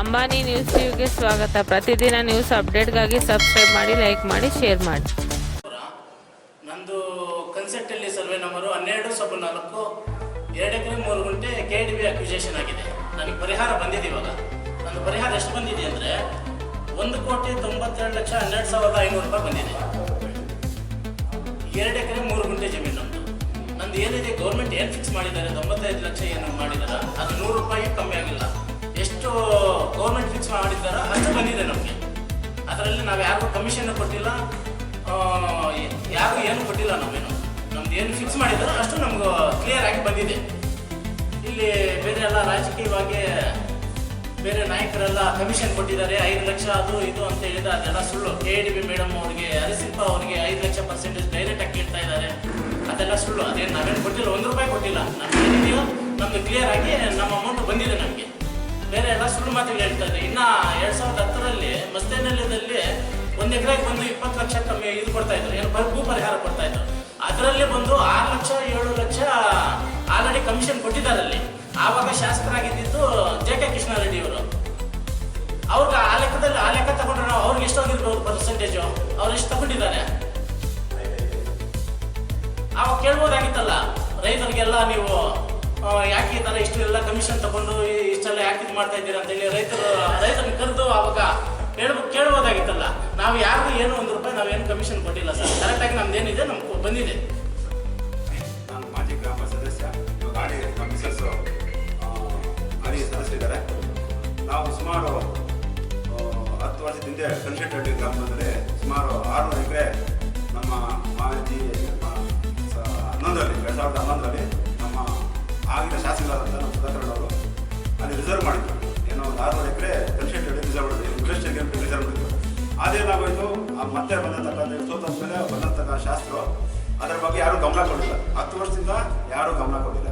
Ambani news ಟಿವಿಗೆ ಸ್ವಾಗತ. ಪ್ರತಿದಿನ ನ್ಯೂಸ್ ಅಪ್ಡೇಟ್ಗಾಗಿ ಸಬ್ಸ್ಕ್ರೈಬ್ ಮಾಡಿ, ಲೈಕ್ ಮಾಡಿ, ಶೇರ್ ಮಾಡಿ. ನಂದು ಕನ್ಸೆಪ್ಟಲ್ಲಿ ಸರ್ವೆ ನಂಬರು ಹನ್ನೆರಡು ಸಬ್ ನಾಲ್ಕು, ಎರಡು ಎಕರೆ ಮೂರು ಗುಂಟೆ ಕೆ ಡಿ ಬಿ ಅಕ್ವಿಜೇಷನ್ ಆಗಿದೆ. ನನಗೆ ಪರಿಹಾರ ಬಂದಿದೆ ಇವಾಗ. ನನ್ನ ಪರಿಹಾರ ಎಷ್ಟು ಬಂದಿದೆ ಅಂದರೆ ಒಂದು ಕೋಟಿ ತೊಂಬತ್ತೆರಡು ಲಕ್ಷ ಹನ್ನೆರಡು ಸಾವಿರದ ಐನೂರು ರೂಪಾಯಿ ಬಂದಿದೆ. ಎರಡು ಎಕರೆ ಮೂರು ಗುಂಟೆ ಜಮೀನು ನಮ್ಮದು ನಂದು ಏನಿದೆ ಗೌರ್ಮೆಂಟ್ ಏನು ಫಿಕ್ಸ್ ಮಾಡಿದ್ದಾರೆ, ತೊಂಬತ್ತೈದು ಲಕ್ಷ ಏನು ಮಾಡಿದ್ದಾರೆ ಅದು ನೂರು ಅದರಲ್ಲಿ ನಾವು ಯಾರಿಗೂ ಕಮಿಷನ್ ಕೊಟ್ಟಿಲ್ಲ ಯಾರು ಏನು ಕೊಟ್ಟಿಲ್ಲ ನಾವೇನು. ನಮ್ದು ಏನು ಫಿಕ್ಸ್ ಮಾಡಿದ್ರು, ಅಷ್ಟು ನಮ್ಗೆ ಕ್ಲಿಯರ್ ಆಗಿ ಬಂದಿದೆ. ಇಲ್ಲಿ ಬೇರೆ ಎಲ್ಲ ರಾಜಕೀಯವಾಗಿ ಬೇರೆ ನಾಯಕರೆಲ್ಲ ಕಮಿಷನ್ ಕೊಟ್ಟಿದ್ದಾರೆ, ಐದು ಲಕ್ಷ ಅದು ಇದು ಅಂತ ಹೇಳಿದ ಅದೆಲ್ಲ ಸುಳ್ಳು. ಕೆ ಡಿ ಬಿ ಮೇಡಮ್ ಅವ್ರಿಗೆ ಹರಿಸಿಲ್ಪ ಅವ್ರಿಗೆ ಐದು ಲಕ್ಷ ಪರ್ಸೆಂಟೇಜ್ ಡೈರೆಕ್ಟ್ ಆಗಿ ಕೇಳ್ತಾ ಇದ್ದಾರೆ. ಅದೆಲ್ಲ ಸುಳ್ಳು. ಅದೇನು ನಾವೇನು ಕೊಟ್ಟಿಲ್ಲ, ಒಂದು ರೂಪಾಯಿ ಕೊಟ್ಟಿಲ್ಲ. ನಮ್ಗೆ ಏನಿದೆಯೋ ನಮ್ದು ಕ್ಲಿಯರ್ ಆಗಿ ನಮ್ಮ ಅಮೌಂಟ್ ಬಂದಿದೆ ನಮಗೆ. ಬೇರೆ ಎಲ್ಲ ಸುಳ್ಳು ಮಾತುಗಳು ಹೇಳ್ತಾ ಇದ್ದಾರೆ ಇನ್ನ ಎರಡ್ ಸಾವಿರದ ಹತ್ತರಲ್ಲಿ ಮಸ್ತೆನಲ್ಯದಲ್ಲಿ ಒಂದು ಎಕರೆಗೆ ಬಂದು ಇಪ್ಪತ್ತು ಲಕ್ಷ ಕಮ್ಮಿ ಇದು ಕೊಡ್ತಾ ಇದ್ರು. ಏನು ಭೂ ಪರಿಹಾರ ಕೊಡ್ತಾ ಇದ್ರು. ಅದರಲ್ಲಿ ಬಂದು ಆರು ಲಕ್ಷ, ಏಳು ಲಕ್ಷ ಆಲ್ರೆಡಿ ಕಮಿಷನ್ ಕೊಟ್ಟಿದ್ದಾರೆ ಅಲ್ಲಿ. ಆವಾಗ ಶಾಸಕರಾಗಿದ್ದು ಜೆ ಕೆ ಕೃಷ್ಣಾರೆಡ್ಡಿ ಅವರು ಅವ್ರಿಗೆ ಆ ಲೆಕ್ಕದಲ್ಲಿ, ಆ ಲೆಕ್ಕ ತಗೊಂಡ್ರೆ ನಾವು ಅವ್ರಿಗೆ ಎಷ್ಟು ಹೋಗಿರ್ಬೋದು ಪರ್ಸೆಂಟೇಜು ಅವ್ರು ಎಷ್ಟು ತಗೊಂಡಿದ್ದಾರೆ? ಅವಾಗ ಕೇಳ್ಬೋದಾಗಿತ್ತಲ್ಲ, ರೈತರಿಗೆಲ್ಲ ನೀವು ಯಾಕೆ ಈ ಥರ ಇಷ್ಟು ಎಲ್ಲ ಕಮಿಷನ್ ತಗೊಂಡು ಇಷ್ಟೆಲ್ಲ ಯಾಕೆ ಇದು ಮಾಡ್ತಾ ಇದ್ದೀರಾ ಅಂತೇಳಿ ರೈತರು, ರೈತರನ್ನ ಕರೆದು ಅವಾಗ ಹೇಳ್ಬೋ, ಕೇಳ್ಬೋದಾಗಿತ್ತಲ್ಲ. ನಾವು ಯಾರಿಗೂ ಏನು ಒಂದು ರೂಪಾಯಿ ನಾವೇನು ಕಮಿಷನ್ ಕೊಟ್ಟಿಲ್ಲ ಸರ್. ಕರೆಕ್ಟಾಗಿ ನಮ್ದು ಏನಿದೆ ನಮ್ಗೆ ಬಂದಿದೆ. ನಾನು ಗ್ರಾಮ ಸದಸ್ಯ ನಾವು ಸುಮಾರು ಹತ್ತು ವರ್ಷದ ಹಿಂದೆ ಕನ್ಸಲ್ಟೆಂಟ್ ಗ್ರಾಮದಲ್ಲಿ ಸುಮಾರು ಆರುನೂರು ಎಕರೆ ನಮ್ಮ ಸುಧಾಕರ್ ಅಲ್ಲಿ ರಿಸರ್ವ್ ಮಾಡಿದ್ರು. ಏನೋ ಒಂದು ಆರುನೂರು ಎಕರೆ ಕನ್ಸಲ್ಟೆಂಟ್ ರಿಸರ್ವ್ ಮಾಡಿದ್ರು. ಇಂಟ್ರೆಸ್ಟ್ ಗೇಮ್ ರಿಸರ್ವ್ ಮಾಡಿದ್ರು. ಅದೇನಾಗೋಯ್ತು ಆ ಮತ್ತೆ ಬಂದಂತಕ್ಕಂಥ ಸೋತ ಬಂದಂತಕ್ಕ ಶಾಸ್ತ್ರ ಅದರ ಬಗ್ಗೆ ಯಾರೂ ಗಮನ ಕೊಡಲಿಲ್ಲ. ಹತ್ತು ವರ್ಷದಿಂದ ಯಾರೂ ಗಮನ ಕೊಡಲಿಲ್ಲ.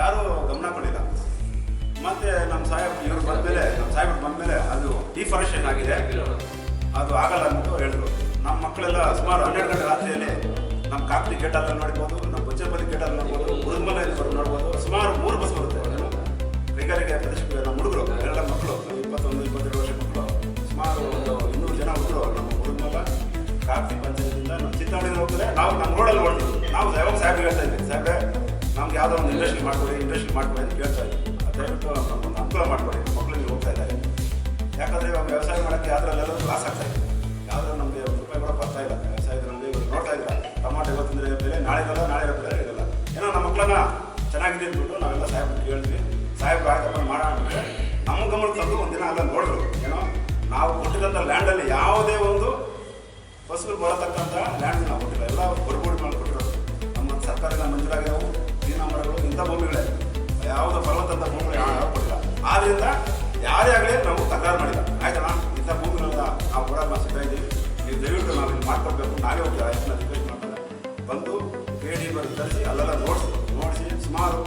ಯಾರೂ ಗಮನ ಕೊಡಲಿಲ್ಲ. ಮತ್ತೆ ನಮ್ಮ ಸಾಹೇಬ್ ಇವ್ರು ಬಂದ್ಮೇಲೆ ನಮ್ಮ ಸಾಹೇಬ್ ಬಂದ್ಮೇಲೆ ಅದು ಡಿಫಾರೆಸ್ಟೇಷನ್ ಆಗಿದೆ. ಅದು ಆಗಲ್ಲ ಅಂತ ಹೇಳಿದ್ರು. ನಮ್ಮ ಮಕ್ಕಳೆಲ್ಲ ಸುಮಾರು ಹನ್ನೆರಡು ಗಂಟೆ ರಾತ್ರಿಯಲ್ಲಿ ನಮ್ಮ ಕಾಕ್ತಿ ಗೇಟಲ್ಲಿ ನೋಡ್ಬೋದು, ನಮ್ಮ ಬಚ್ಚಪಲ್ಲಿ ಗೇಟಲ್ಲಿ ನೋಡ್ಬೋದು ಮುರುಗಮಲೆಯಲ್ಲಿ ನೋಡ್ಬೋದು, ಸುಮಾರು ಮೂರು ಬಸ್ ಬರುತ್ತೆ? ಕೈಗಾರಿಕೆ ಪ್ರದೇಶಕ್ಕೆ ನಮ್ಮ ಹುಡುಗರು ಎಲ್ಲ ಮಕ್ಕಳು ಇಪ್ಪತ್ತೊಂದು ಇಪ್ಪತ್ತೆರಡು ವರ್ಷ ಮಕ್ಕಳು, ಸುಮಾರು ಒಂದು ಇನ್ನೂರು ಜನ ಹುಡುಗರು ನಮ್ಮ ಮುರುಗ್ಮಲ ಕಾಫಿ ಪಂಚಾಯತಿಂದ ನಮ್ಮ ಚಿತ್ತಾಡಿಗೆ ಹೋಗ್ತಾರೆ. ನಾವು ನಮ್ಮ ರೋಡಲ್ಲಿ ನೋಡ್ತೀವಿ. ನಾವು ಯಾವಾಗ ಸಾಹೇಬ್ ಹೇಳ್ತಾ ಇದ್ದೀವಿ. ಸಾಹೇಬ್ರೆ, ನಮ್ಗೆ ಯಾವುದೋ ಒಂದು ಇಂಡಸ್ಟ್ರಿ ಮಾಡ್ಕೊಡಿ ಇಂಡಸ್ಟ್ರಿ ಮಾಡ್ಕೊಡಿ ಅಂತ ಕೇಳ್ತಾ ಇದ್ದೀವಿ ಅದೇ ಅನುಕೂಲ ಮಾಡ್ಕೊಡಿ. ಮಕ್ಕಳಿಗೆ ಹೋಗ್ತಾ ಇದ್ದಾರೆ. ಯಾಕಂದ್ರೆ ಇವಾಗ ವ್ಯವಸಾಯ ಮಾಡೋಕ್ಕೆ ಯಾವ್ದ್ರಲ್ಲೆಲ್ಲ ಲಾಸ್ ಆಗ್ತಾ ಇದೆ. ಅಂದ್ಬಿಟ್ಟು ನಾವೆಲ್ಲ ಸಾಹೇಬ್ ಕೇಳ್ತೀವಿ ಸಾಹೇಬ್ರು ಆಯ್ತಪ್ಪ ಮಾಡೋಣ ನಮ್ಮ ಗಮನ ತಂದು ಒಂದಿನ ಅದನ್ನು ನೋಡಿದ್ರು. ಏನೋ, ನಾವು ಕೊಟ್ಟಿರೋಂಥ ಲ್ಯಾಂಡಲ್ಲಿ ಯಾವುದೇ ಒಂದು ಫಸಲು ಬರತಕ್ಕಂಥ ಲ್ಯಾಂಡ್ ನಾವು ಕೊಟ್ಟಿಲ್ಲ. ಎಲ್ಲ ಬರ್ಬೋಡಿ ಮಾಡಿಕೊಟ್ಟಿರೋದು. ನಮ್ಮ ಸರ್ಕಾರದಿಂದ ಮಂಜೂರಾಗಿರೋವು ದೀನ ಮರಗಳು ಇಂಥ ಭೂಮಿಗಳೇ. ಯಾವುದೋ ಫಲವತ್ತಂಥ ಭೂಮಿಗಳು ಯಾವ ಕೊಟ್ಟಿಲ್ಲ. ಆದ್ದರಿಂದ ಯಾರೇ ಆಗಲಿ ನಾವು ತಕರಾರು ಮಾಡಿಲ್ಲ. ಆಯ್ತಾ ಇಂಥ ಭೂಮಿಗಳನ್ನ ನಾವು ಕೊಡೋಕೆ ಸಿಗ್ತಾ ಇದ್ದೀವಿ. ನೀವು ದಯವಿಟ್ಟು ನಾವು ಇಲ್ಲಿ ಮಾಡ್ಕೊಳ್ಬೇಕು ನಾವೇ ಹೋಗ್ತೀವಿ ಆಯ್ತು ರಿಕ್ವೆಸ್ಟ್ ಮಾಡ್ತಾರೆ ಬಂದು ಕೇಳಿ ಬರ್ತಾರೆ ಅಲ್ಲೆಲ್ಲ ನೋಡಿಸಿ ನೋಡಿಸಿ. ಸುಮಾರು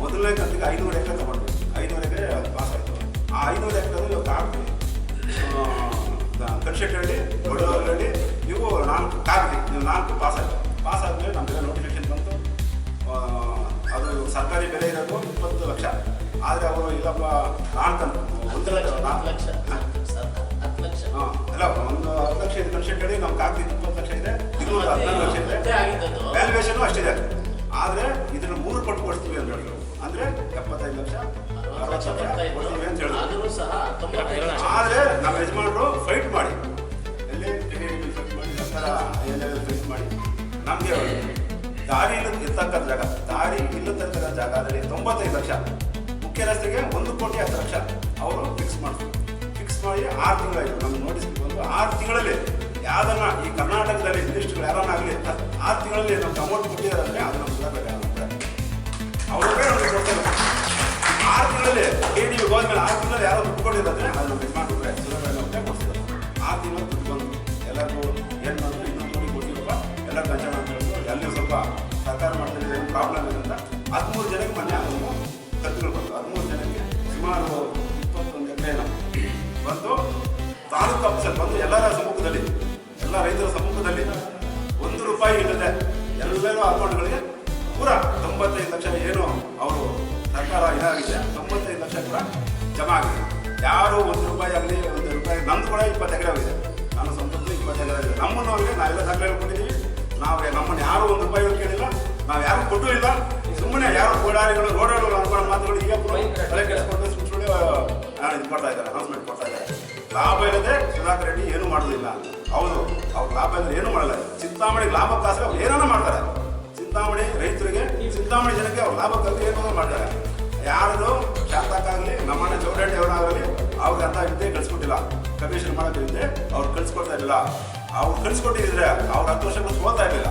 ಮೊದಲನೇ ಕಂತಿಗೆ ಐನೂರು ಎಕರೆ ತಗೊಂಡ್ವಿ. ಐನೂರು ಎಕರೆ ಪಾಸ್ ಆಯಿತು. ಆ ಐನೂರು ಎಕರೆ ಇವತ್ತು ಆಗ್ತೀವಿ ಕನ್ಸ್ಟ್ರಕ್ಟಲ್ಲಿ ದೊಡ್ಡವರಲ್ಲಿ ನೀವು ನಾಲ್ಕು ಕಾಡ್ತಿ ನೀವು ನಾಲ್ಕು ಪಾಸ್ ಆಯಿತು. ಪಾಸ್ ಆದಮೇಲೆ ನಮಗೆಲ್ಲ ನೋಟಿಫಿಕೇಶನ್ ಬಂತು. ಅದು ಸರ್ಕಾರಿ ಬೆಲೆ ಇರೋದು ಇಪ್ಪತ್ತು ಲಕ್ಷ. ಆದರೆ ಅವರು ಇಲ್ಲಪ್ಪ ನಾಲ್ಕು ಒಂದು ಲಕ್ಷ ನಾಲ್ಕು ಲಕ್ಷ. ಹತ್ತು ಲಕ್ಷ. ಹಾಂ ಇಲ್ಲ ಒಂದು ಹತ್ತು ಲಕ್ಷ ಇದೆ ಕನ್ಸ್ಟ್ರಕ್ಟಲ್ಲಿ ನಮ್ಮ ಕಾಡ್ತಿ ಇಪ್ಪತ್ತು ಲಕ್ಷ ಇದೆ ಹದಿನಾರು ಲಕ್ಷ ಇದೆ. ವ್ಯಾಲ್ಯೂಯೇಷನ್ ಅಷ್ಟಿದೆ ಆದರೆ ಮೂರು ಪಟ್ಟು ಕೊಡ್ತೀವಿ ಅಂತ ಹೇಳಿದ್ರು ಅಂದ್ರೆ ಎಪ್ಪತ್ತೈದು ಲಕ್ಷ ಅರವತ್ತು ಲಕ್ಷ ಕೊಡ್ತೀವಿ ಅಂತ ಹೇಳಿದ್ರು. ಆದರೂ ಸಹ ತೊಂಬತ್ತೈದು ಲಕ್ಷ ಆದರೆ ನಮ್ಮ ಯಜಮಾನರು ಫೈಟ್ ಮಾಡಿ. ಎಲ್ಲಿ ಫೈಟ್ ಮಾಡಿ ಸರ್ಕಾರ ಎಲ್ಲೆಲ್ಲ ಫೈಟ್ ಮಾಡಿ. ನಮಗೆ ದಾರಿ ಇಲ್ಲ ಇರ್ತಕ್ಕಂಥ ಜಾಗ ದಾರಿ ಇಲ್ಲತಕ್ಕಂಥ ಜಾಗದಲ್ಲಿ ತೊಂಬತ್ತೈದು ಲಕ್ಷ. ಮುಖ್ಯ ರಸ್ತೆಗೆ ಒಂದು ಕೋಟಿ ಹತ್ತು ಲಕ್ಷ ಅವರು ಫಿಕ್ಸ್ ಮಾಡ್ತಾರೆ ಫಿಕ್ಸ್ ಮಾಡಿ ಆರು ತಿಂಗಳಾಯಿತು. ನಮ್ಗೆ ನೋಟಿಸ್ ಬಂದು ಆರು ತಿಂಗಳಲ್ಲಿ ಯಾವ್ದನ್ನ ಈ ಕರ್ನಾಟಕದಲ್ಲಿ ಮಿನಿಸ್ಟರ್ ಯಾರನ್ನ ಆಗಲಿ ಆರು ತಿಂಗಳಲ್ಲಿ ನಮ್ಗೆ ಅಮೌಂಟ್ ಕೊಟ್ಟಿದ್ದಾರೆ ಅಂದರೆ ಅದು ಅವ್ರಿಗೆ ನಮಗೆ ಕೊಡ್ತಾರೆ ಆರು ತಿಂಗಳಲ್ಲಿ ಕೆ ಡಿ ಯಾರೋ ದುಡ್ಡು ಕೊಟ್ಟಿದ್ರೆ ಅದು ನಮ್ಮ ಯಜಮಾನ್ರೆ ಸುಧಾಕರ್ ಕೊಡ್ತಿದ್ದಾರೆ ಆರು ತಿಂಗಳು ದುಡ್ಡು ಬಂದು ಏನು ಬಂದು ಎಲ್ಲ ಹೇಳಿದ್ರು ಸ್ವಲ್ಪ ಸರ್ಕಾರ ಮಾಡ್ತಿದ್ರೆ ಏನು ಪ್ರಾಬ್ಲಮ್ ಇದೆ ಹದಿಮೂರು ಜನಕ್ಕೆ ಮನೆ ಖರ್ಚುಗಳು ಬಂತು ಹದಿಮೂರು ಜನಕ್ಕೆ ಸುಮಾರು ಇಪ್ಪತ್ತೊಂದು ಎಕರೆ ಬಂದು ತಾಲೂಕು ಆಫೀಸಲ್ಲಿ ಎಲ್ಲರ ಸಮ್ಮುಖದಲ್ಲಿ ಎಲ್ಲ ರೈತರ ಸಮ್ಮುಖದಲ್ಲಿ ಒಂದು ರೂಪಾಯಿ ಇಲ್ಲದೆ ಎಲ್ಲರೂ ಅಕೌಂಟ್ಗಳಿಗೆ ಪೂರ ತೊಂಬತ್ತೈದು ಲಕ್ಷ ಏನು ಅವರು ಸರ್ಕಾರ ಇದಾಗಿದೆ. ತೊಂಬತ್ತೈದು ಲಕ್ಷ ಕೂಡ ಜಮಾ ಆಗಿದೆ. ಯಾರು ಒಂದು ರೂಪಾಯಿ ಆಗಲಿ, ಒಂದು ರೂಪಾಯಿ ನಮ್ದು ಕೂಡ ಇಪ್ಪತ್ತು ಎಕರೆ ನಾನು ಸಂಪತ್ತು ಇಪ್ಪತ್ತು ಎಕರೆ ಆಗಿದೆ. ನಮ್ಮನ್ನು ಅವರಿಗೆ ನಾವೆಲ್ಲ ದಾಖಲೆ ಕೊಟ್ಟಿದ್ದೀವಿ. ನಾವು ನಮ್ಮನ್ನು ಯಾರು ಒಂದು ರೂಪಾಯಿ ಕೇಳಿಲ್ಲ. ನಾವು ಯಾರು ಕೊಟ್ಟೂ ಇಲ್ಲ. ಸುಮ್ಮನೆ ಯಾರು ಓಡಾಡಿಗಳು ರೋಡಾಡಿಗಳು ಅನ್ಕೊಂಡು ಮಾತುಗಳು ಈಗ ತಲೆ ಕೆಡಿಸ್ಕೊಂಡು ಸುಮ್ಮನೆ ಇದು ಕೊಡ್ತಾ ಇದ್ದಾರೆ ಅನೌನ್ಸ್ಮೆಂಟ್ ಕೊಡ್ತಾ ಇದ್ದಾರೆ. ಲಾಭ ಇಲ್ಲದೆ ಸುಧಾಕರ್ ರೆಡ್ಡಿ ಏನೂ ಮಾಡೋದಿಲ್ಲ. ಹೌದು, ಅವ್ರು ಲಾಭ ಇಲ್ಲದೆ ಏನೂ ಮಾಡಲ್ಲ. ಚಿಂತಾಮಣಿ ಲಾಭಕ್ಕೋಸ್ಕರ ಅವ್ರು ಏನಾನ ಮಾಡ್ತಾರೆ. ಚಿಂತಾಮಣಿ ರೈತರಿಗೆ ಚಿಂತಾಮಣಿ ಜನಕ್ಕೆ ಅವ್ರು ಲಾಭಕ್ಕಾಗಿ ಏನೋ ಮಾಡ್ತಾರೆ? ಯಾರದು ಶಾಸಕಾಗಲಿ ನಮ್ಮನ್ನ ಚೌಡರೆಡ್ಡಿ ಅವರಾಗಲಿ, ಅವ್ರಿಗೆ ಅಂತ ವಿದ್ಯೆ ಕಳಿಸ್ಕೊಟ್ಟಿಲ್ಲ. ಕಮಿಷನ್ ಮಾಡೋಕೆ ವಿದ್ಯೆ ಅವ್ರು ಕಳಿಸ್ಕೊಡ್ತಾ ಇರಲಿಲ್ಲ. ಅವ್ರು ಕಳಿಸ್ಕೊಟ್ಟಿದ್ರೆ ಅವ್ರ ಹತ್ತು ವರ್ಷಗಳು ಸೋತಾ ಇರಲಿಲ್ಲ.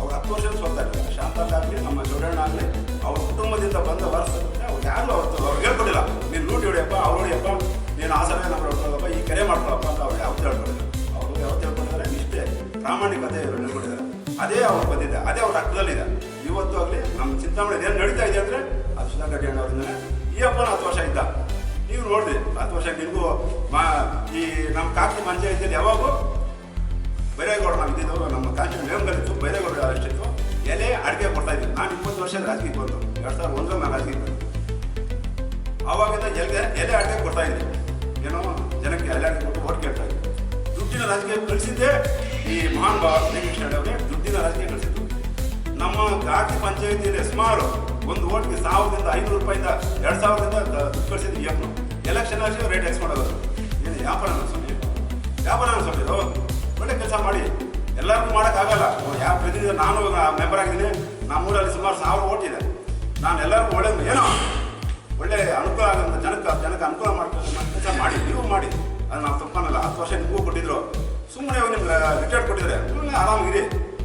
ಅವ್ರ ಹತ್ತು ವರ್ಷ ಸೋತಾ ಇರಲಿಲ್ಲ. ಶಾಂತಕ್ಕಾಗಲಿ ನಮ್ಮ ಚೌಡಣ್ಣ ಆಗಲಿ, ಅವ್ರ ಕುಟುಂಬದಿಂದ ಬಂದ ವರ್ಷಕ್ಕೆ ಅವ್ರು ಯಾರು ಅವತ್ತು ಅವ್ರಿಗೆ ಹೇಳ್ಕೊಡಿಲ್ಲ ನೀನು ಲೂಟಿ ಹೊಡಿಯಪ್ಪ ಅವ್ರು ಹೊಡಿಯಪ್ಪ ನೀನು ಆ ಸಮಯ ನಮ್ಮ ಹೊಡ್ಕೊಳ್ಳಪ್ಪ ಈ ಕರೆ ಮಾಡ್ಕೊಳಪ್ಪ ಅಂತ ಅವ್ರು ಯಾವತ್ತೂ ಹೇಳ್ಕೊಡಿಲ್ಲ ಅವರು ಯಾವತ್ತು ಹೇಳ್ಕೊಡ್ತಾರೆ ನಿಷ್ಠೆ, ಪ್ರಾಮಾಣಿಕತೆ ಹೇಳ್ಕೊಟ್ಟಿದ್ದಾರೆ. ಅದೇ ಅವ್ರು ಬಂದಿದೆ ಅದೇ ಅವ್ರ ರಕ್ತದಲ್ಲಿದೆ ಇವತ್ತು ಆಗಲಿ ನಮ್ಮ ಚಿಂತಾಮಣಿ ಏನು ನಡೀತಾ ಇದೆ ಅಂದರೆ ಅದು ಸುಧಾಕರ್ ರೆಡ್ಡಿ ಅವರಿಂದ ಈ ಅಪ್ಪನ ಹತ್ತು ವರ್ಷ ಇದ್ದ ನೀವು ನೋಡಿದೆ ಹತ್ತು ವರ್ಷ ನಿಮಗೂ ಮಾ, ಈ ನಮ್ಮ ಕಾಕಿ ಪಂಚಾಯತಿಯಲ್ಲಿ ಯಾವಾಗೂ ಬೈರೇಗೌಡ, ನಾವು ಇದ್ದಿದ್ದು ನಮ್ಮ ಕಾಂಚನ ನೇಮಕಲ್ಲಿತ್ತು ಬೈರೇಗೌಡ ಅಷ್ಟಿತ್ತು ಎಲೆ ಅಡುಗೆ ಕೊಡ್ತಾ ಇದ್ದೀನಿ ನಾನು ಇಪ್ಪತ್ತು ವರ್ಷದ ರಾಜಕೀಯ ಬಂತು ಎರಡು ಸಾವಿರದ ಒಂದರ ನಾನು ರಾಜಕೀಯ ಬಂತು ಆವಾಗಿಂದ ಎಲೆ ಎಲೆ ಅಡುಗೆ ಕೊಡ್ತಾ ಇದ್ದೀನಿ ಏನೋ ಜನಕ್ಕೆ ಎಲೆ ಅಡುಗೆ ಕೊಟ್ಟು ಓಟ್ ಕೇಳ್ತಾ ಇದ್ದೀನಿ ದುಡ್ಡಿನ ರಾಜಕೀಯ ಕಳಿಸಿದ್ದೆ. ಈ ಮಹಾನ್ ಭಾವ ಶ್ರೀಕೃಷ್ಣ ದುಡ್ಡಿನ ರಾಜಕೀಯ ಕಳಿಸಿದ್ರು ನಮ್ಮ ಘಾಟಿ ಪಂಚಾಯತಿಯಲ್ಲಿ ಸುಮಾರು ಒಂದು ಓಟ್ಗೆ ಸಾವಿರದಿಂದ ಐನೂರು ರೂಪಾಯಿಂದ ಎರಡು ಸಾವಿರದಿಂದ ದುಡ್ಡು ಕಳಿಸಿದ್ವಿ ಎಫ್ನು ಎಲೆಕ್ಷನ್ ಆಗಿ ರೇಟ್ ಎಕ್ಸ್ ಮಾಡೋದು. ಏನು ವ್ಯಾಪಾರ ಸ್ವಾಮಿ. ವ್ಯಾಪಾರ ಇದು ಒಳ್ಳೆ ಕೆಲಸ ಮಾಡಿ. ಎಲ್ಲರಿಗೂ ಮಾಡೋಕ್ಕಾಗಲ್ಲ ಯಾವ ಪ್ರತಿನಿಧಿ ನಾನು ಮೆಂಬರ್ ಆಗಿದ್ದೀನಿ. ನಮ್ಮ ಊರಲ್ಲಿ ಸುಮಾರು ಸಾವಿರ ಇದೆ. ನಾನು ಎಲ್ಲರಿಗೂ ಒಳ್ಳೆ ಏನೋ ಒಳ್ಳೆ ಅನುಕೂಲ ಆಗಂತ ಜನಕ್ಕೆ ಜನಕ್ಕೆ ಅನುಕೂಲ ಮಾಡ್ಕೊಂಡು ಕೆಲಸ ಮಾಡಿ, ನೀವು ಮಾಡಿ. ಅದು ನಾವು ತಪ್ಪನಲ್ಲ ಹತ್ತು ವರ್ಷ ನಿಮಗೂ ಕೊಟ್ಟಿದ್ರು. ಸುಮ್ಮನೆ ನಿಮ್ಗೆ ರಿಟೈರ್ಡ್ ಕೊಟ್ಟಿದ್ದಾರೆ. ಸುಮ್ಮನೆ ಆರಾಮಾಗಿರಿ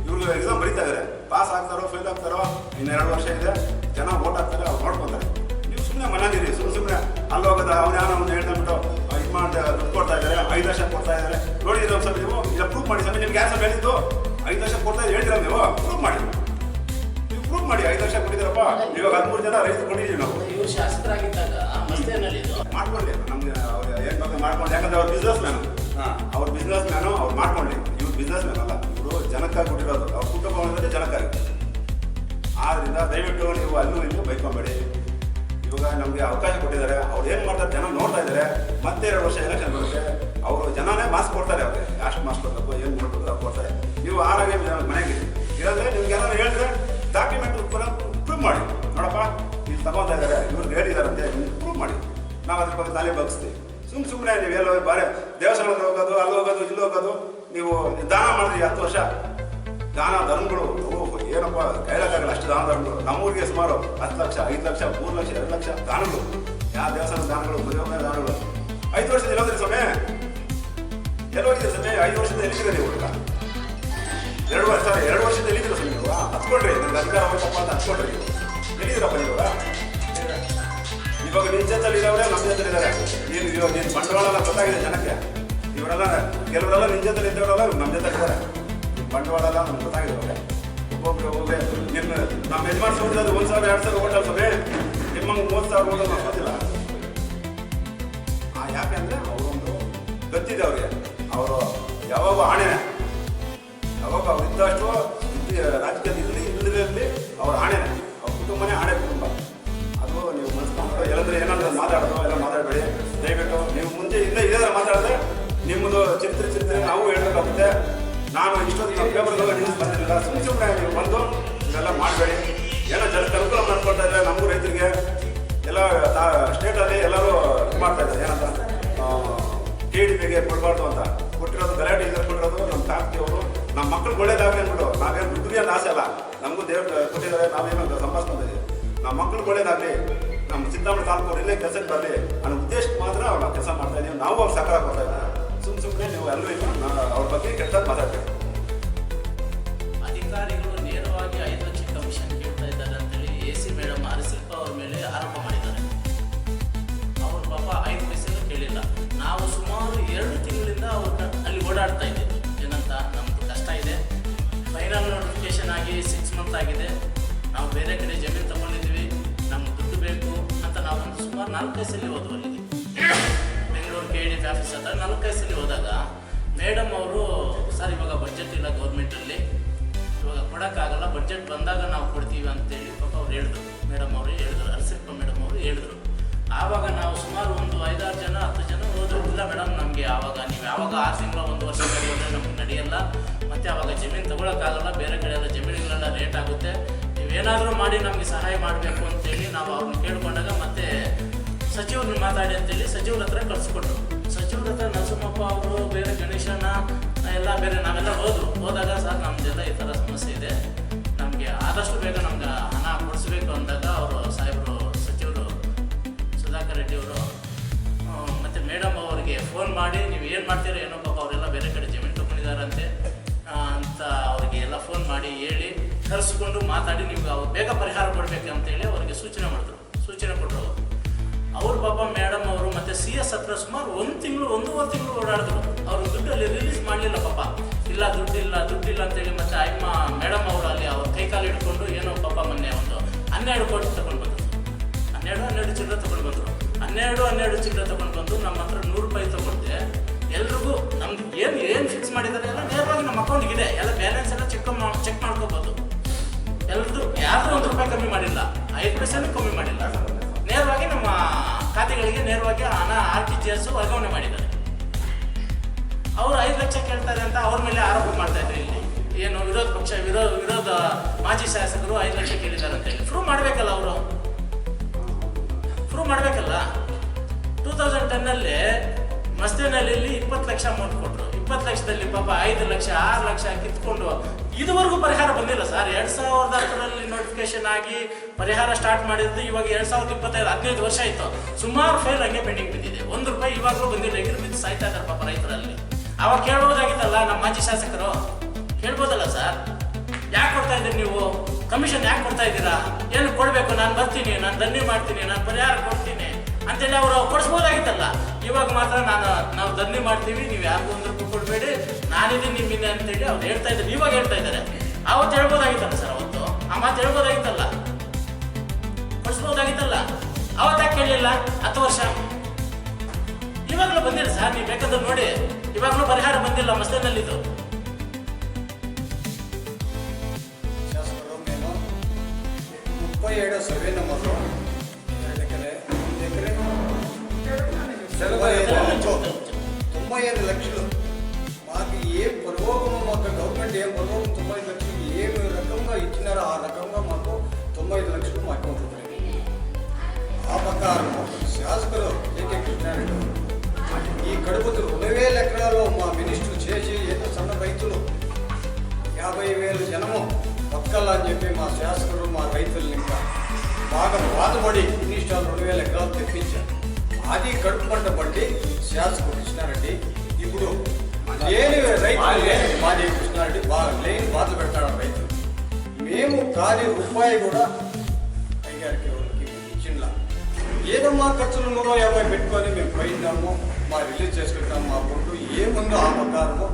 ಇವ್ರಿಗೆ ಎಕ್ಸಾಮ್ ಬರೀತಾ ಇದ್ದಾರೆ. ಪಾಸ್ ಆಗ್ತಾರೋ ಫೇಲ್ ಆಗ್ತಾರೋ ಇನ್ನೆರಡು ವರ್ಷ ಇದೆ. ಜನ ಓಟ್ ಹಾಕ್ತಾರೆ ಅವ್ರು ನೋಡ್ಕೊತಾರೆ. ನೀವು ಸುಮ್ಮನೆ ಮನೇಲಿರಿ ಸುಮ್ಮನೆ ಸುಮ್ಮನೆ ಅಲ್ಲಿ ಹೋಗೋದ ಅವ್ನು ಯಾರೋ ಅವ್ನು ಹೇಳ್ತಾಬಿಟ್ಟು ಇದು ಮಾಡಿ ದುಡ್ಡು ಕೊಡ್ತಾ ಇದ್ದಾರೆ ಐದು ಲಕ್ಷ ಕೊಡ್ತಾ ಇದ್ದಾರೆ. ನೋಡಿದ್ರೆ ಒಂದು ಸ್ವಲ್ಪ ನೀವು? ಇಲ್ಲ ಪ್ರೂಫ್ ಮಾಡಿ ಸಮಯ ನಿಮ್ಗೆ ಯಾರು ಸರ್ ಹೇಳಿದ್ದು? ಐದು ಲಕ್ಷ ಕೊಡ್ತಾ ಇದ್ದಾರೆ ಹೇಳ್ತೀರ ನೀವು? ಪ್ರೂಫ್ ಮಾಡಿ. ನೀವು ಪ್ರೂಫ್ ಮಾಡಿ ಐದು ಲಕ್ಷ ಕೊಟ್ಟಿದ್ದೀರಪ್ಪ. ಇವಾಗ ಹದಿಮೂರು ಜನ ರೈತರು ಕೊಟ್ಟಿದ್ದೀವಿ ನಾವು. ಮಾಡ್ಕೊಳ್ಳಿ ನಮ್ಗೆ ಅವ್ರು ಏನ್ ಮಾಡ್ಕೊಂಡು ಯಾಕಂದ್ರೆ ಅವ್ರ ಬಿಸ್ನೆಸ್ ನಾನು. ಅವ್ರ ಬಿಸ್ನೆಸ್ ಮ್ಯಾನು ಅವ್ರು ಮಾಡ್ಕೊಳ್ಳಿ ಇವ್ರು ಬಿಸ್ನೆಸ್ ಮ್ಯಾನ್ ಅಲ್ಲ. ಇವರು ಜನಕ್ಕಾಗಿ ಕೊಟ್ಟಿರೋದು ಅವ್ರ ಕುಟುಂಬ ಅಂದರೆ ಜನಕ್ಕಾಗಿ ಆದ್ರಿಂದ ದಯವಿಟ್ಟು ನೀವು ಅಲ್ಲೂ ಇಲ್ಲೂ ಬೈಕೊಂಬೇಡಿ. ಇವಾಗ ನಮಗೆ ಅವಕಾಶ ಕೊಟ್ಟಿದ್ದಾರೆ. ಅವ್ರು ಏನು ಮಾಡ್ತಾರೆ ಜನ ನೋಡ್ತಾ ಇದ್ದಾರೆ. ಮತ್ತೆ ಎರಡು ವರ್ಷ ಎಲೆಕ್ಷನ್ ಬರುತ್ತೆ. ಅವರು ಜನನೇ ಮಾಸ್ಕ್ ಕೊಡ್ತಾರೆ ಅವ್ರಿಗೆ. ಅಷ್ಟು ಮಾಸ್ಕ್ ಕೊಡಬೇಕು, ಏನು ಮಾಡ್ಬೇಕು ಅವ್ರು ಕೊಡ್ತಾರೆ. ನೀವು ಆರಾಗೆ ಮನೆಗೆ. ಇಲ್ಲಾಂದರೆ ನಿಮ್ಗೆ ಏನಾದ್ರು ಹೇಳಿದ್ರೆ ಡಾಕ್ಯುಮೆಂಟ್ ಪ್ರೂವ್ ಮಾಡಿ. ನೋಡಪ್ಪ ಇಲ್ಲಿ ತಗೊಂತಾ ಇದ್ದಾರೆ. ಇವ್ರಿಗೆ ಹೇಳಿದಾರಂತೆ ಪ್ರೂವ್ ಮಾಡಿ. ನಾವು ಅದ್ರ ಬಗ್ಗೆ ತಲೆ ಬಗ್ಸ್ತೀವಿ. ಸುಮ್ ಸುಮ್ಮನೆ ನೀವು ಎಲ್ಲ ಬಾರೆ ದೇವಸ್ಥಾನಕ್ಕೆ ಹೋಗೋದು, ಅಲ್ಲಿ ಹೋಗೋದು, ಇಲ್ಲಿ ಹೋಗೋದು. ನೀವು ದಾನ ಮಾಡಿದ್ರಿ ಹತ್ತು ವರ್ಷ. ದಾನ ಧರ್ಮಗಳು ಏನಪ್ಪ ಕೈಲಾಗಲ್ಲ ಅಷ್ಟು ದಾನ ಧರ್ಮಗಳು. ನಮ್ಮೂರಿಗೆ ಸುಮಾರು ಹತ್ತು ಲಕ್ಷ, ಐದು ಲಕ್ಷ, ಮೂರು ಲಕ್ಷ, ಎರಡು ಲಕ್ಷ ದಾನಗಳು. ಯಾವ ದೇವಸ್ಥಾನ ದಾನಗಳು ಮದುವೆ ದಾನಗಳು. ಐದು ವರ್ಷದ ಎಲ್ಲೋದ್ರಿ ಸಮಯ ಎಲ್ಲೋಗಿದ್ರಿ ಸಮಯ ಐದು ವರ್ಷದ ಎಲ್ಲಿದ್ದೀರ ನೀವು ಎರಡು ವರ್ಷ, ಎರಡು ವರ್ಷದ ಎಲ್ಲಿದ್ದೀರ ಸಮಯ ನೀವು? ಹತ್ಕೊಳ್ರಿ ನಿಮ್ಗೆ ಅಧಿಕಾರ ಹೋಗಪ್ಪ ಅಂತ ಹತ್ಕೊಳ್ರಿ ನೀವು. ಎಲ್ಲಿದ್ದೀರಪ್ಪ ನೀವು ಇವಾಗ ನಿನ್ನ ಜೊತೆಲಿ ಇರೋರೆ ನಮ್ಮ ಜೊತೆ ನೀನು ಇವಾಗ ನೀನು ಬಂಡವಾಳ ಗೊತ್ತಾಗಿದೆ ಜನಕ್ಕೆ? ಇವರೆಲ್ಲ, ಕೆಲವರೆಲ್ಲ ನಿನ್ನ ಜೊತೆ ಇದ್ದವರೆಲ್ಲ ನಮ್ಮ ಜೊತೆ ಇದ್ದಾರೆ ಬಂಡವಾಳ ಎಲ್ಲ ನಮ್ಗೆ ಗೊತ್ತಾಗಿದೆ ಇವಾಗ. ಒಬ್ಬೊಬ್ರು ಒಬ್ಬೊಬ್ಬರೇ ನಿನ್ನ ನಮ್ಮ ಯಜಮಾನ್ ಸೋತಿರೋದು ಒಂದು ಸಾವಿರ ಎರಡು ಸಾವಿರ ಹೋಟೆಲ್ ಸಭೆ ನಿಮ್ಮ ಮೂವತ್ತು ಸಾವಿರ ಹೋಟೆಲ್ ನಾವು ಗೊತ್ತಿಲ್ಲ ಆ ಅಂದರೆ ಅವರೊಂದು ಗೊತ್ತಿದೆ ಅವ್ರಿಗೆ. ಅವರು ಯಾವಾಗ ಆಣೆ, ಯಾವಾಗ ಅವ್ರು ಇದ್ದಷ್ಟು ಇದ್ದ- ರಾಜಕೀಯದಲ್ಲಿ ಇಲ್ಲದಿರಲಿ ಅವ್ರ ಆಣೆ. ಅವ್ರ ಕುಟುಂಬನೇ ಆಣೆ. ಮಾತಾಡಿದ್ರೆ ನಿಮ್ಮದು ಚಿತ್ರ ಚಿತ್ರ ನಾವು ಹೇಳ್ಬೇಕಾಗುತ್ತೆ. ನಾನು ಇಷ್ಟೊಂದು ನಮ್ಮ ಪೇಪರ್ಗೆಲ್ಲ ನ್ಯೂಸ್ ಬಂದಿರಲಿಲ್ಲ ಸುಮ್ಮನೆ ಸುಮ್ಮನೆ ನೀವು ಬಂದು ಇದೆಲ್ಲ ಮಾಡಬೇಡಿ. ಏನೋ ಜನಕ್ಕೆ ಅನುಕೂಲ ಮಾಡ್ಕೊಳ್ತಾ ಇದ್ದಾರೆ ನಮಗೂ ರೈತರಿಗೆ. ಎಲ್ಲ ಸ್ಟೇಟಲ್ಲಿ ಎಲ್ಲರೂ ಇದು ಮಾಡ್ತಾ ಇದ್ದಾರೆ. ಏನಂತ? ಕೆ ಡಿ ಬಿಗೆ ಕೊಡಬಾರ್ದು ಅಂತ. ಕೊಟ್ಟಿರೋದು ಗಲಾಟೆ ಇದ್ರೆ ಕೊಟ್ಟಿರೋದು ನಮ್ಮ ತಾಕ್ತಿಯವರು ನಮ್ಮ ಮಕ್ಕಳು ಒಳ್ಳೇದಾಗಲಿ ಅಂದ್ಬಿಟ್ಟು ನಾವೇನು ದುಡ್ಡಿಗೆ ಆಸೆ ಅಲ್ಲ. ನಮಗೂ ದೇವ್ರು ಕೊಟ್ಟಿದ್ದಾರೆ, ನಾವೇನು ಸಂಪಾದಿಸ್ಕೊಂಡಿದ್ದೀವಿ ನಮ್ಮ ಮಕ್ಕಳು ಒಳ್ಳೇದಾಗಲಿ. ನಮ್ಮ ಚಿಂತಾಮಣಿ ತಾಲೂಕು ಇಲ್ಲೇ ಕೆಲಸಕ್ಕೆ ಬರಲಿ ಅನ್ನೋ ಉದ್ದೇಶ ಮಾತ್ರ ನಾವು ಕೆಲಸ ಮಾಡ್ತಾ ಇದ್ದೀವಿ. ನಾವು ಅವ್ರು ಸಹಕಾರ ಕೊಡ್ತಾ ಇದ್ದಾರೆ ಸುಮ್ಮ ಸುಮ್ಮನೆ ನೀವು ಎಲ್ಲರೂ ಇಲ್ಲ ಅವ್ರ ಬಗ್ಗೆ ಕೆಲಸ ಮಾತಾಡ್ಬೇಕು ಅಧಿಕಾರಿಗಳು ನೇರವಾಗಿ ಐದು ಲಕ್ಷ ಕಮಿಷನ್ ಕೇಳ್ತಾ ಇದ್ದಾರೆ ಅಂತೇಳಿ ಎ ಸಿ ಮೇಡಮ್ ಅರಸಿಲ್ಪ ಅವ್ರ ಮೇಲೆ ಆರೋಪ ಮಾಡಿದ್ದಾರೆ. ಅವ್ರ ಪಾಪ ಐದು ಪೈಸೆನೂ ಕೇಳಿಲ್ಲ. ನಾವು ಸುಮಾರು ಎರಡು ತಿಂಗಳಿಂದ ಅವ್ರನ್ನ ಅಲ್ಲಿ ಓಡಾಡ್ತಾ ಇದ್ದೀವಿ. ಏನಂತ? ನಮ್ದು ಕಷ್ಟ ಇದೆ. ಫೈನಲ್ ನೋಟಿಫಿಕೇಶನ್ ಆಗಿ ಸಿಕ್ಸ್ ಮಂತ್ ಆಗಿದೆ. ನಾವು ಬೇರೆ ಕಡೆ ಜಮೀನು ಒಂದು ಕೈಸಲ್ಲಿ ಅಲ್ಲಿಗೆ ಬೆಂಗಳೂರು ಕೆ ಡಿ ಆಫೀಸ್ ಹತ್ರ ನನ್ನ ಕೈಸಲ್ಲಿ ಹೋದಾಗ ಮೇಡಮ್ ಅವರು, ಸರ್, ಇವಾಗ ಬಜೆಟ್ ಇಲ್ಲ ಗೌರ್ಮೆಂಟಲ್ಲಿ. ಇವಾಗ ಕೊಡೋಕ್ಕಾಗಲ್ಲ. ಬಜೆಟ್ ಬಂದಾಗ ನಾವು ಕೊಡ್ತೀವಿ ಅಂತೇಳಿ ಪಾಪ ಅವ್ರು ಹೇಳಿದ್ರು. ಮೇಡಮ್ ಅವರು ಹೇಳಿದ್ರು ಅರ್ಸಿಪ್ಪ ಮೇಡಮ್ ಅವರು ಹೇಳಿದ್ರು. ಆವಾಗ ನಾವು ಸುಮಾರು ಒಂದು ಐದಾರು ಜನ, ಹತ್ತು ಜನ ಹೋದ್ರು. ಇಲ್ಲ ಮೇಡಮ್, ನಮಗೆ ಆವಾಗ, ನೀವು ಯಾವಾಗ ಆರು ತಿಂಗಳ, ಒಂದು ವರ್ಷ ಹೋದರೆ ನಮಗೆ ನಡೆಯಲ್ಲ. ಮತ್ತು ಆವಾಗ ಜಮೀನು ತೊಗೊಳಕ್ಕಾಗಲ್ಲ. ಬೇರೆ ಕಡೆ ಎಲ್ಲ ಜಮೀನುಗಳೆಲ್ಲ ರೇಟ್ ಆಗುತ್ತೆ. ನೀವೇನಾದರೂ ಮಾಡಿ ನಮಗೆ ಸಹಾಯ ಮಾಡಬೇಕು ಅಂತೇಳಿ ನಾವು ಅವ್ರನ್ನ ಕೇಳ್ಕೊಂಡಾಗ ಮತ್ತೆ ಸಚಿವ್ರನ್ನ ಮಾತಾಡಿ ಅಂತೇಳಿ ಸಚಿವ್ರ ಹತ್ರ ಕಳಿಸ್ಕೊಟ್ರು. ಸಚಿವ್ರ ಹತ್ರ ನರಸಿಂಹಪ್ಪ ಅವರು, ಬೇರೆ ಗಣೇಶನ, ಎಲ್ಲ ಬೇರೆ ನಾವೆಲ್ಲ ಹೋದ್ರು. ಹೋದಾಗ ಸರ್, ನಮ್ದೆಲ್ಲ ಈ ಥರ ಸಮಸ್ಯೆ ಇದೆ. ನಮಗೆ ಆದಷ್ಟು ಬೇಗ ನಮ್ಗೆ ಹಣ ಕೊಡಿಸ್ಬೇಕು ಅಂದಾಗ ಅವರು ಸಾಹೇಬರು, ಸಚಿವರು ಸುಧಾಕರ್ ರೆಡ್ಡಿ ಅವರು ಮತ್ತು ಮೇಡಮ್ ಅವರಿಗೆ ಫೋನ್ ಮಾಡಿ ನೀವು ಏನು ಮಾಡ್ತೀರೋ ಏನೋ ಪಾಪ ಅವರೆಲ್ಲ ಬೇರೆ ಕಡೆ ಜಮೀನು ತೊಗೊಂಡಿದ್ದಾರಂತೆ ಅಂತ ಅವರಿಗೆ ಎಲ್ಲ ಫೋನ್ ಮಾಡಿ ಹೇಳಿ ಕರೆಸ್ಕೊಂಡು ಮಾತಾಡಿ ನಿಮ್ಗೆ ಅವ್ರು ಬೇಗ ಪರಿಹಾರ ಕೊಡಬೇಕು ಅಂತೇಳಿ ಅವರಿಗೆ ಸೂಚನೆ ಮಾಡಿದ್ರು. ಸೂಚನೆ ಕೊಟ್ಟರು ಅವ್ರು ಪಾಪ ಮೇಡಮ್ ಅವರು ಮತ್ತೆ ಸಿ ಎಸ್ ಹತ್ರ ಸುಮಾರು ಒಂದು ತಿಂಗಳು, ಒಂದೂವರೆ ತಿಂಗಳು ಓಡಾಡಿದ್ರು. ಅವ್ರು ದುಡ್ಡಲ್ಲಿ ರಿಲೀಸ್ ಮಾಡಲಿಲ್ಲ ಪಾಪ. ಇಲ್ಲ, ದುಡ್ಡಿಲ್ಲ ದುಡ್ಡಿಲ್ಲ ಅಂತೇಳಿ ಮತ್ತೆ ಅಯ್ಯಮ್ಮ ಮೇಡಮ್ ಅವರು ಅಲ್ಲಿ ಅವ್ರ ಕೈ ಕಾಲು ಹಿಡ್ಕೊಂಡು ಏನೋ ಪಾಪ ಮೊನ್ನೆ ಒಂದು ಹನ್ನೆರಡು ಕೋಟಿ ತಗೊಂಡು ಬಂದರು. ಹನ್ನೆರಡು ಹನ್ನೆರಡು ಚಿಲ್ಲರೆ ತಗೊಂಡು ಬಂದರು. ಹನ್ನೆರಡು ಹನ್ನೆರಡು ಚಿಲ್ಲರೆ ತಗೊಂಡು ಬಂದು ನಮ್ಮ ಹತ್ರ ನೂರು ರೂಪಾಯಿ ತಗೊಂಡೆ ಎಲ್ರಿಗೂ ನಮ್ದು ಏನು ಏನು ಫಿಕ್ಸ್ ಮಾಡಿದ್ದಾರೆ ಎಲ್ಲ ನೇರವಾಗಿ ನಮ್ಮ ಅಕೌಂಟ್ಗೆ ಇದೆ ಎಲ್ಲ ಬ್ಯಾಲೆನ್ಸ್ ಎಲ್ಲ ಚೆಕ್ ಚೆಕ್ ಮಾಡ್ಕೋಬೋದು. ಎಲ್ರದ್ದು ಯಾರು ಒಂದು ರೂಪಾಯಿ ಕಮ್ಮಿ ಮಾಡಿಲ್ಲ, ಐದು ಪೈಸೆನೂ ಕಮ್ಮಿ ಮಾಡಿಲ್ಲ. ನೇರವಾಗಿ ನಮ್ಮ ಖಾತೆಗಳಿಗೆ ನೇರವಾಗಿ ಹಣ ಆರ್ ಟಿ ಜಿ ಎಸ್ ವರ್ಗಾವಣೆ ಮಾಡಿದ್ದಾರೆ. ಅವರು ಐದು ಲಕ್ಷ ಕೇಳ್ತಾರೆ ಅಂತ ಅವ್ರ ಮೇಲೆ ಆರೋಪ ಮಾಡ್ತಾ ಇದ್ರು ಇಲ್ಲಿ. ಏನು ವಿರೋಧ ಪಕ್ಷ ವಿರೋಧ ವಿರೋಧ ಮಾಜಿ ಶಾಸಕರು ಐದು ಲಕ್ಷ ಕೇಳಿದ್ದಾರೆ ಅಂತ ಹೇಳಿ. ಪ್ರೂವ್ ಮಾಡಬೇಕಲ್ಲ ಅವರು. ಪ್ರೂವ್ ಮಾಡಬೇಕಲ್ಲ. ಟೂ ತೌಸಂಡ್ ಟೆನ್ನಲ್ಲಿ ಮಸ್ತಿನಲ್ಲಿ ಇಪ್ಪತ್ತು ಲಕ್ಷ ಅಮೌಂಟ್ ಕೊಟ್ಟರು ಇಪ್ಪತ್ತು ಲಕ್ಷದಲ್ಲಿ ಪಾಪ ಐದು ಲಕ್ಷ, ಆರು ಲಕ್ಷ ಕಿತ್ಕೊಂಡು ಇದುವರೆಗೂ ಪರಿಹಾರ ಬಂದಿಲ್ಲ ಸರ್. ಎರಡು ಸಾವಿರದ ಹತ್ತರಲ್ಲಿ ನೋಟಿಫಿಕೇಶನ್ ಆಗಿ ಪರಿಹಾರ ಸ್ಟಾರ್ಟ್ ಮಾಡಿದ್ದು ಇವಾಗ ಎರಡು ಸಾವಿರದ ಇಪ್ಪತ್ತೈದು, ಹದಿನೈದು ವರ್ಷ ಆಯಿತು. ಸುಮಾರು ಫೈಲ್ ಹಂಗೆ ಪೆಂಡಿಂಗ್ ಬಿದ್ದಿದೆ. ಒಂದು ರೂಪಾಯಿ ಇವಾಗಲೂ ಬಂದಿಲ್ಲ. ಇದ್ರ ಬಿದ್ದು ಸಾಯ್ತಾ ಇದ್ದಾರೆ ಪಾಪ ರೈತರಲ್ಲಿ. ಅವಾಗ ಕೇಳ್ಬೋದಾಗಿತ್ತಲ್ಲ ನಮ್ಮ ಮಾಜಿ ಶಾಸಕರು? ಕೇಳ್ಬೋದಲ್ಲ ಸರ್? ಯಾಕೆ ಕೊಡ್ತಾ ಇದ್ದೀರಿ ನೀವು? ಕಮಿಷನ್ ಯಾಕೆ ಕೊಡ್ತಾ ಇದ್ದೀರಾ? ಏನು ಕೊಡಬೇಕು? ನಾನು ಬರ್ತೀನಿ, ನಾನು ದಂಡಿ ಮಾಡ್ತೀನಿ, ನಾನು ಪರಿಹಾರ ಕೊಡ್ತೀನಿ. ಅಂತೇಳಿ ಅವರು ಕೊಡಿಸ್ಬೋದಾಗಿತ್ತಲ್ಲ. ಇವಾಗ ಮಾತ್ರ ನಾನು, ನಾವು ಧರ್ನಿ ಮಾಡ್ತೀವಿ, ನೀವು ಯಾರಿಗೂ ಒಂದು ರೂಪಾಯಿ ಕೊಡಬೇಡಿ, ನಾನಿದ್ದೀನಿ ನಿಮ್ಮಿಂದ ಅಂತೇಳಿ ಅವ್ರು ಹೇಳ್ತಾ ಇದ್ದಾರೆ. ಇವಾಗ ಹೇಳ್ತಾ ಇದ್ದಾರೆ. ಅವತ್ತು ಹೇಳ್ಬೋದಾಗಿತ್ತಲ್ಲ ಸರ್ ಅವತ್ತು? ಆ ಮಾತು ಹೇಳ್ಬೋದಾಗಿತ್ತಲ್ಲ? ಕೊಡಿಸ್ಬೋದಾಗಿತ್ತಲ್ಲ? ಅವತ್ತು ಯಾಕೆ ಕೇಳಿಲ್ಲ? ಹತ್ತು ವರ್ಷ? ಇವಾಗಲೂ ಬಂದಿಲ್ಲ ಸರ್, ನೀವು ಬೇಕಾದ್ರೆ ನೋಡಿ. ಇವಾಗಲೂ ಪರಿಹಾರ ಬಂದಿಲ್ಲ ಮಸ್ತಿನಲ್ಲಿದ್ದು ಎರಡು ಸರ್ವೆ ನಂಬರು తొంభై ఐదు లక్షలు. మాకు ఏం పరోగము మాకు గవర్నమెంట్ ఏం పరోగం తొంభై ఐదు లక్షలు ఏ రకంగా ఇచ్చినారో ఆ రకంగా మాకు తొంభై ఐదు లక్షలు మా అకౌంట్ ఆ ప్రకారం శాసకులు ఏకే ఈ కడుపుతో రెండు వేల ఎకరాలు మా మినిస్టర్ చేసి ఏదో సన్న రైతులు యాభై వేలు జనము పక్కల అని చెప్పి మా శాసకులు మా రైతులు ఇంకా బాగా బాధపడి మినిస్టర్ రెండు వేల ఎకరాలు తెప్పించారు. అది కడుపు పంట పట్టి శాసకుడు కృష్ణారెడ్డి ఇప్పుడు లేని రైతులు లేని మాది కృష్ణారెడ్డి బాగా లేని బాధలు పెడతాడు రైతులు మేము ఖాళీ రూపాయి కూడా వాళ్ళకి ఇచ్చిండ్లా. ఏదో మా ఖర్చులు నూట యాభై పెట్టుకొని మేము పోయినాము మా రిలీజ్ చేసుకుంటాం మా కొట్టు ఏముందో ఆ ప్రకారము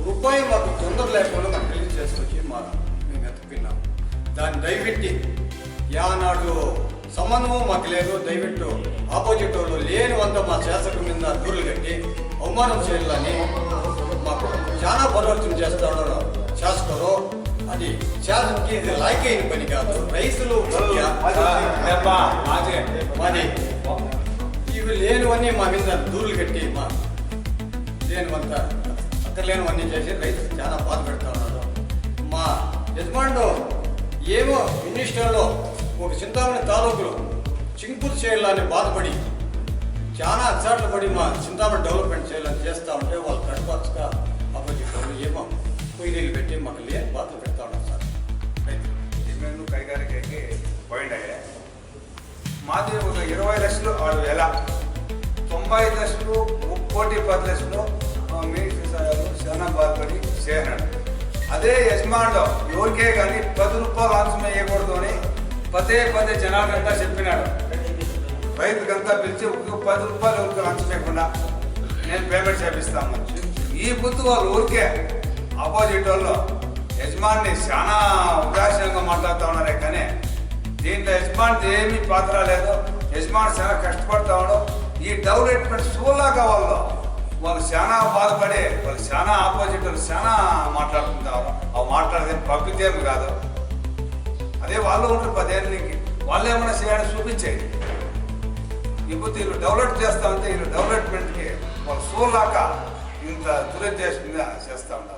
రూపాయి మాకు తొందర లేకుండా మాకు రిలీజ్ చేసుకొచ్చి మా మేము ఎత్తుకున్నాము దాన్ని దయపెట్టి యానాడు సంబంధము మాకు లేదు. దయపెట్టు ఆపోజిట్ వాళ్ళు లేని వంద మా శాసకుల మీద దూరులు కట్టి అవమానం చేయాలని మాకు చాలా పరివర్తన చేస్తాడు శాసకులు అది శాసనకి ఇది లాయకైన పని కాదు. రైతులు మాది. ఇవి లేనివన్నీ మా మీద దూరులు కట్టి మా లేనివంత అక్కర్లేనివన్నీ చేసి రైతులు చాలా బాధ పెడతా ఉన్నారు మా యజమానుడు ఏమో మినిస్టర్లో ఒక చింతామణి తాలూకులో చింకులు చేయాలని బాధపడి చాలా అచ్చాట్లు పడి మా చింతామణి డెవలప్మెంట్ చేయాలని చేస్తూ ఉంటే వాళ్ళు కట్టుపరచగా అపోజిట్ వాళ్ళు ఏమో నీళ్ళు పెట్టి మాకు లేని బాధలు పెడతా ఉన్నాం సార్. రైతులు కైగారికకి పాయింట్ అయ్యా. మాది ఒక ఇరవై లక్షలు ఆరు వేల. తొంభై లక్షలు కోటి పది లక్షలు మీ చాలా బాధపడి చేరాడు అదే యజమానులు ఎవరికే కానీ పది రూపాయలు ఆంశం వేయకూడదు అని పదే పదే జనాలకంతా చెప్పినాడు. రైతుకంతా పిలిచి ఒక పది రూపాయలు ఎవరికి లంచం లేకుండా నేను పేమెంట్ చేపిస్తాను ఈ బుద్ధి వాళ్ళు ఊరికే ఆపోజిట్ వాళ్ళు యజమాని చాలా ఉదాసీనంగా మాట్లాడుతూ ఉన్నారే కానీ దీంట్లో యజమాని ఏమీ పాత్ర లేదు. యజమాని చాలా కష్టపడతా ఉన్నాడు. ఈ డెవలప్మెంట్ సోలాగా వాళ్ళు వాళ్ళు చాలా బాధపడి వాళ్ళు చాలా ఆపోజిట్ వాళ్ళు చాలా మాట్లాడుతుంటారు అవి మాట్లాడేది పబ్లిక్ ఏమి కాదు. అదే వాళ్ళు ఉంటారు పదేళ్ళకి వాళ్ళు ఏమైనా చేయాలని చూపించేది ఇప్పుడు వీళ్ళు డెవలప్ చేస్తా ఉంటే వీళ్ళు డెవలప్మెంట్కి వాళ్ళు తోలాక ఇంత దురుద్దేశంగా చేస్తూ ఉన్నారు